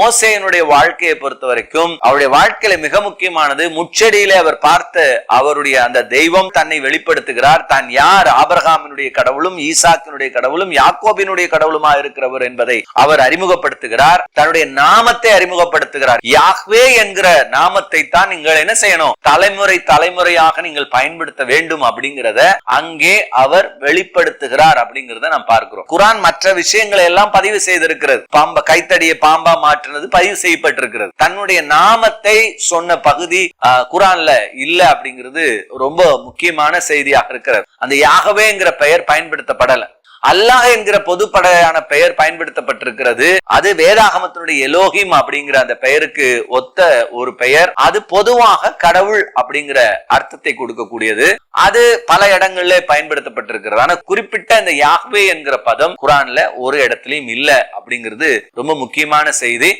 மோசையனுடைய வாழ்க்கையை பொறுத்த வரைக்கும் அவருடைய வாழ்க்கையில மிக முக்கியமானது முச்செடியிலே அவர் பார்த்த அவருடைய அந்த தெய்வம் தன்னை வெளிப்படுத்துகிறார். தான் யார் ஆபரகாமினுடைய கடவுளும் ஈசாக்கினுடைய கடவுளும் யாக்கோபினுடைய கடவுளுமா இருக்கிறவர் என்பதை அவர் அறிமுகப்படுத்துகிறார். தன்னுடைய நாமத்தை அறிமுகப்படுத்துகிறார். யாக்வே என்கிற நாமத்தை தான் நீங்கள் என்ன செய்யணும்? தலைமுறை தலைமுறையாக நீங்கள் பயன்படுத்த வேண்டும் அப்படிங்கிறத அங்கே அவர் வெளிப்படுத்துகிறார் அப்படிங்கிறத நாம் பார்க்கிறோம். குரான் மற்ற விஷயங்களை எல்லாம் பதிவு செய்திருக்கிறது. பாம்ப கைத்தடியை பாம்பா மாற்று மாற்றினது பதிவு செய்யப்பட்டிருக்கிறது. தன்னுடைய நாமத்தை சொன்ன பகுதி குரான்ல இல்ல அப்படிங்கிறது ரொம்ப முக்கியமான செய்தியாக இருக்கிறது. அந்த யாகவேங்கிற பெயர் பயன்படுத்தப்படல. அல்லாஹ் என்கிற பொதுப்படையான பெயர் பயன்படுத்தப்பட்டிருக்கிறது. அது வேதாகமத்தினுடைய எலோகிம் அப்படிங்கிற அந்த பெயருக்கு ஒத்த ஒரு பெயர். அது பொதுவாக கடவுள் அப்படிங்கிற அர்த்தத்தை கொடுக்கக்கூடியது. அது பல இடங்கள்ல பயன்படுத்தப்பட்டிருக்கிறது. ஆனா குறிப்பிட்ட இந்த யாஹ்வே என்கிற பதம் குரான்ல ஒரு இடத்துலயும் இல்ல அப்படிங்கிறது ரொம்ப முக்கியமான செய்தி.